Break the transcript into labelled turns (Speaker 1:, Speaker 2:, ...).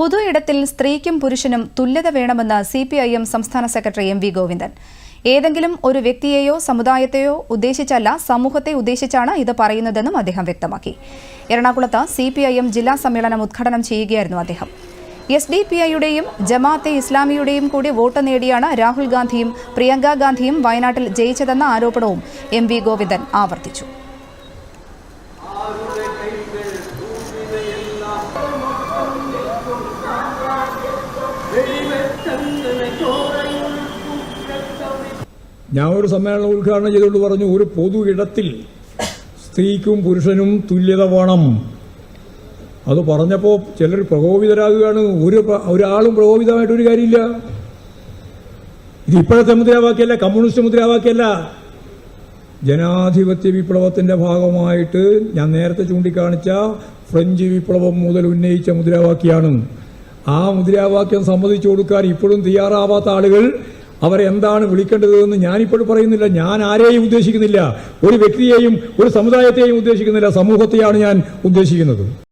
Speaker 1: പൊതു ഇടത്തിൽ സ്ത്രീക്കും പുരുഷനും തുല്യത വേണമെന്ന് സി പി ഐ എം സംസ്ഥാന സെക്രട്ടറി എം വി ഗോവിന്ദൻ. ഏതെങ്കിലും ഒരു വ്യക്തിയെയോ സമുദായത്തെയോ ഉദ്ദേശിച്ചല്ല സമൂഹത്തെ ഉദ്ദേശിച്ചാണ് ഇത് പറയുന്നതെന്നും അദ്ദേഹം വ്യക്തമാക്കി. എറണാകുളത്ത് സി പി ഐ എം ജില്ലാ സമ്മേളനം ഉദ്ഘാടനം ചെയ്യുകയായിരുന്നു അദ്ദേഹം. എസ് ഡി പി ഐയുടെയും ജമാഅത്തെ ഇസ്ലാമിയുടെയും കൂടി വോട്ട് നേടിയാണ് രാഹുൽ ഗാന്ധിയും പ്രിയങ്ക ഗാന്ധിയും വയനാട്ടിൽ ജയിച്ചതെന്ന ആരോപണവും എം വി ഗോവിന്ദൻ ആവർത്തിച്ചു.
Speaker 2: ഞാൻ ഒരു സമ്മേളനം ഉദ്ഘാടനം ചെയ്തുകൊണ്ട് പറഞ്ഞു ഒരു പൊതു ഇടത്തിൽ സ്ത്രീക്കും പുരുഷനും തുല്യത വേണം. അത് പറഞ്ഞപ്പോൾ ചിലർ പ്രകോപിതരാകുകയാണ്. ഒരു ഒരാളും പ്രകോപിതമായിട്ട് ഒരു കാര്യമില്ല. ഇത് ഇപ്പോഴത്തെ മുദ്രാവാക്യല്ല കമ്മ്യൂണിസ്റ്റ് മുദ്രാവാക്യല്ല ജനാധിപത്യ വിപ്ലവത്തിന്റെ ഭാഗമായിട്ട് ഞാൻ നേരത്തെ ചൂണ്ടിക്കാണിച്ച ഫ്രഞ്ച് വിപ്ലവം മുതൽ ഉന്നയിച്ച മുദ്രാവാക്യമാണ് ആ മുദ്രാവാക്യം സമ്മതിച്ചു കൊടുക്കാൻ ഇപ്പോഴും തയ്യാറാവാത്ത ആളുകൾ അവരെന്താണ് വിളിക്കേണ്ടതെന്ന് ഞാനിപ്പോഴും പറയുന്നില്ല. ഞാൻ ആരെയും ഉദ്ദേശിക്കുന്നില്ല. ഒരു വ്യക്തിയെയും ഒരു സമുദായത്തെയും ഉദ്ദേശിക്കുന്നില്ല. സമൂഹത്തെയാണ് ഞാൻ ഉദ്ദേശിക്കുന്നത്.